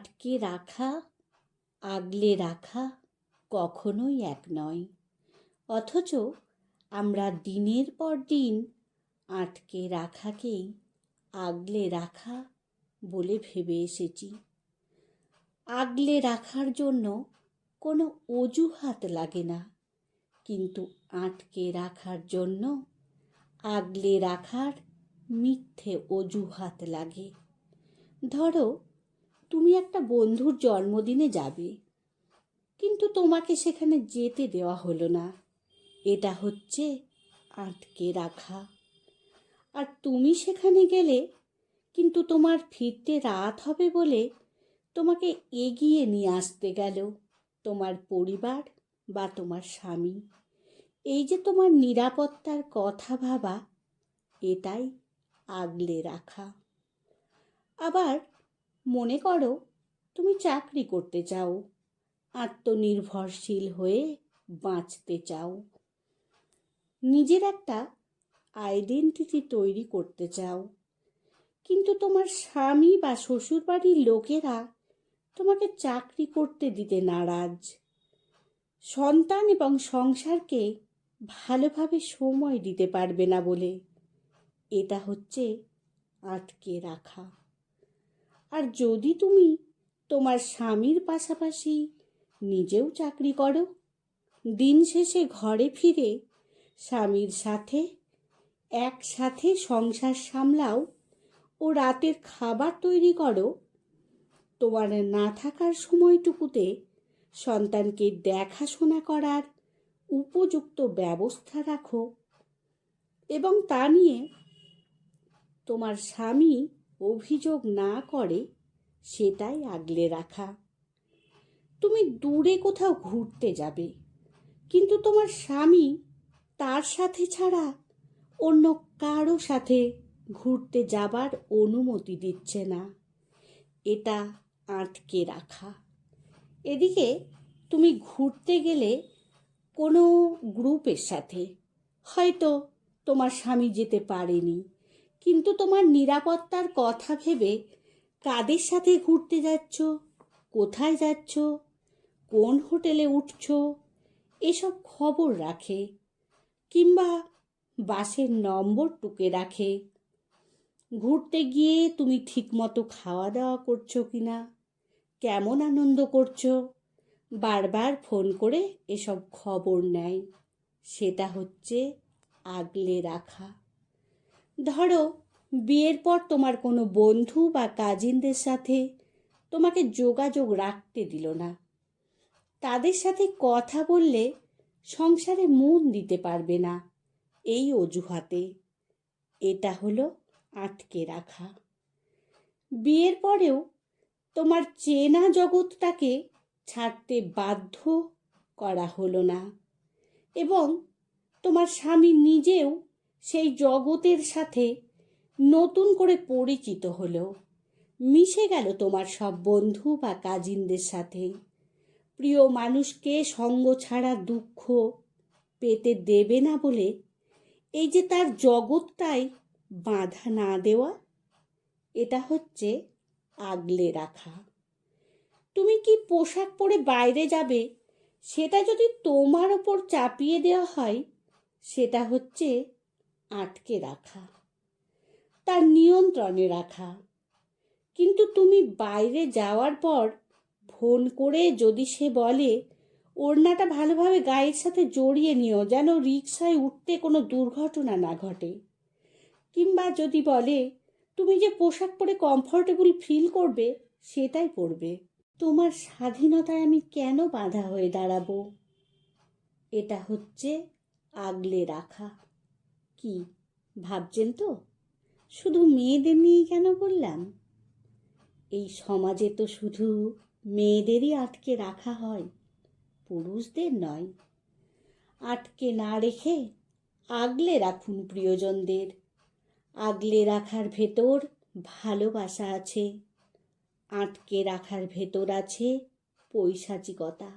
আটকে রাখা, আগলে রাখা কখনোই এক নয়। অথচ আমরা দিনের পর দিন আটকে রাখাকেই আগলে রাখা বলে ভেবে এসেছি। আগলে রাখার জন্য কোনো অজুহাত লাগে না, কিন্তু আটকে রাখার জন্য আগলে রাখার মিথ্যে অজুহাত লাগে। ধরো তুমি একটা বন্ধুর জন্মদিনে যাবে। কিন্তু তোমাকে সেখানে যেতে দেওয়া হলো না। এটা হচ্ছে আটকে রাখা। আর তুমি সেখানে গেলে কিন্তু তোমার ফিরতে রাত হবে বলে তোমাকে এগিয়ে নিয়ে আসতে গেল তোমার পরিবার বা তোমার স্বামী। এই যে তোমার নিরাপত্তার কথা ভাবা, এটাই আগলে রাখা। আবার মনে করো তুমি চাকরি করতে চাও, আত্মনির্ভরশীল হয়ে বাঁচতে চাও। নিজের একটা আইডেন্টিটি তৈরি করতে চাও। কিন্তু তোমার স্বামী বা শ্বশুরবাড়ির লোকেরা তোমাকে চাকরি করতে দিতে নারাজ। সন্তান এবং সংসারকে ভালোভাবে সময় দিতে পারবে না বলে এটা হচ্ছে আটকে রাখা। আর যদি তুমি তোমার স্বামীর পাশাপাশি নিজেও চাকরি করো, দিন শেষে ঘরে ফিরে স্বামীর সাথে একসাথে সংসার সামলাও ও রাতের খাবার তৈরি করো, তোমার না থাকার সময়টুকুতে সন্তানকে দেখাশোনা করার উপযুক্ত ব্যবস্থা রাখো। এবং তা নিয়ে তোমার স্বামী অভিযোগ না করে সেটাই আগলে রাখা। তুমি দূরে কোথাও ঘুরতে যাবে, কিন্তু তোমার স্বামী তার সাথে ছাড়া অন্য কারও সাথে ঘুরতে যাবার অনুমতি দিচ্ছে না। এটা আটকে রাখা। এদিকে তুমি ঘুরতে গেলে কোনো গ্রুপের সাথে, হয়তো তোমার স্বামী যেতে পারেনি। কিন্তু তোমার নিরাপত্তার কথা ভেবে কাদের সাথে ঘুরতে যাচ্ছ? কোথায় যাচ্ছ? কোন হোটেলে উঠছ? এসব খবর রাখে কিংবা বাসের নম্বর টুকে রাখে। ঘুরতে গিয়ে তুমি ঠিকমতো খাওয়া দাওয়া করছ কি না কেমন আনন্দ করছ? বারবার ফোন করে এসব খবর নেয়। সেটা হচ্ছে আগলে রাখা। ধরো, বিয়ের পর তোমার কোনো বন্ধু বা কাজিনদের সাথে তোমাকে যোগাযোগ রাখতে দিল না। তাদের সাথে কথা বললে সংসারে মন দিতে পারবে না এই অজুহাতে। এটা হলো আটকে রাখা। বিয়ের পরেও তোমার চেনা জগৎটাকে ছাড়তে বাধ্য করা হলো না এবং তোমার স্বামী নিজেও সেই জগতের সাথে নতুন করে পরিচিত হলো মিশে গেল তোমার সব বন্ধু বা কাজিনদের সাথে। প্রিয় মানুষকে সঙ্গ ছাড়া দুঃখ পেতে দেবে না বলে এই যে তার জগৎটাই বাধা না দেওয়া, এটা হচ্ছে আগলে রাখা। তুমি কি পোশাক পরে বাইরে যাবে, সেটা যদি তোমার ওপর চাপিয়ে দেওয়া হয়, সেটা হচ্ছে আটকে রাখা, তার নিয়ন্ত্রণে রাখা। কিন্তু তুমি বাইরে যাওয়ার পর ফোন করে যদি সে বলে, ওড়নাটা ভালোভাবে গায়ের সাথে জড়িয়ে নিও, যেন রিক্সায় উঠতে কোনো দুর্ঘটনা না ঘটে। কিংবা যদি বলে, তুমি যে পোশাক পরে কমফোর্টেবল ফিল করবে, সেটাই পরবে। তোমার স্বাধীনতায় আমি কেন বাধা হয়ে দাঁড়াবো? এটা হচ্ছে আগলে রাখা। কি, ভাবছেন তো? শুধু মেয়েদের নিয়েই কেন বললাম এই সমাজে তো শুধু মেয়েদেরই আটকে রাখা হয়, পুরুষদের নয়। আটকে না রেখে আগলে রাখুন প্রিয়জনদের। আগলে রাখার ভেতর ভালোবাসা আছে, আটকে রাখার ভেতর আছে পৈশাচিকতা।